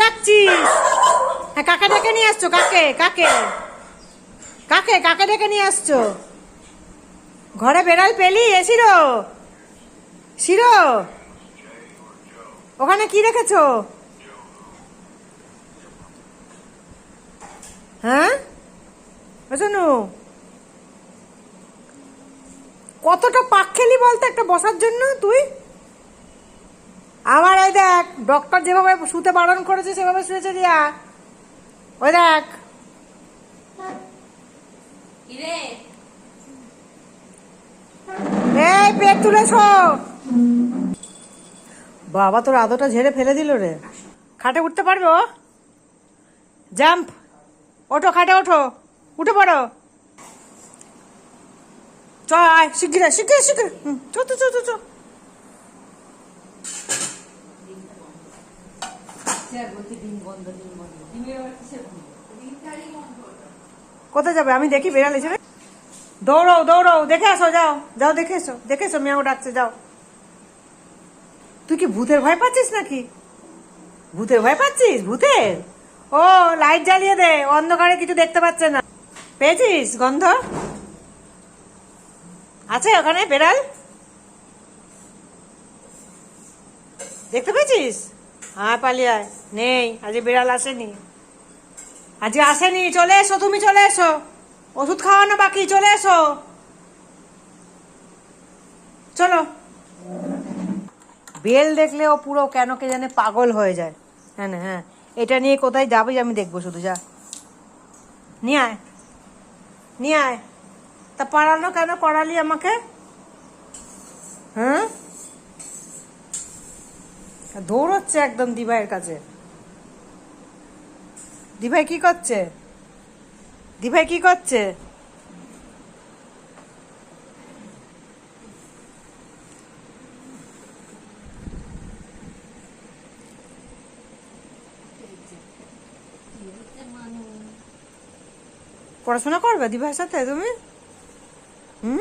পাচ্ছিস হ্যাঁ কাকে ডেকে নিয়ে আসছো? কাকে? কাকে? কাকে? কাকে ডেকে নিয়ে আসছো? ঘরে বেড়াল পেলি? এ শিরো? শিরো? ওখানে কি রেখেছো? হ্যাঁ? শোনো কতটা পাক খেলি বলতো একটা বসার জন্য তুই? আমার এই দেখ ডক্টর যেভাবে শুতে বারণ করেছে সেভাবে শুয়েছে দিয়া। ওই দেখ। এই পেট তুলেছ? বাবা তোর আদোটা ঝেড়ে ফেলে দিল রে। খাটে উঠতে পারব? জাম্প। ওঠো খাটে ওঠো। উঠে পড়ো। চ আয় শিগগির শিগগির শিগগির। চ তো চ চ বন্ধ কোথায় যাবে? আমি দেখি বেড়াল হিসেবে দৌড়াও দৌড়াও, দেখে আসো, যাও যাও, দেখে এসো দেখে এসো, মেয়াও ডাকছে, যাও। তুই কি ভূতের ভয় পাচ্ছিস নাকি? ভূতের ভয় পাচ্ছিস? ভূতের? ও লাইট জ্বালিয়ে দে, অন্ধকারে কিছু দেখতে পাচ্ছে না। পেয়েছিস গন্ধ? আছে ওখানে বেড়াল? দেখতে পেয়েছিস? হ্যাঁ পালিয়ে আয়। নেই, আজ বিড়াল আসেনি। আজকে আসেনি, চলে এসো, তুমি চলে এসো। ওষুধ খাওয়ানো বাকি, চলে এসো। চলো। বেল দেখলে ও পুরো কেন কে জানে পাগল হয়ে যায়। হ্যাঁ না হ্যাঁ। এটা নিয়ে কোথায় যাবে আমি দেখব শুধু, যা। নিয়ে আয়। নিয়ে আয়। তা পাড়ানো কেন করালি আমাকে? হ্যাঁ? দৌড়চ্ছে একদম দিভাইয়ের কাছে। দিভাই কি করছে? দিভাই কি করছে? পড়াশোনা করবে দিভাইয়ের সাথে তুমি? হুম?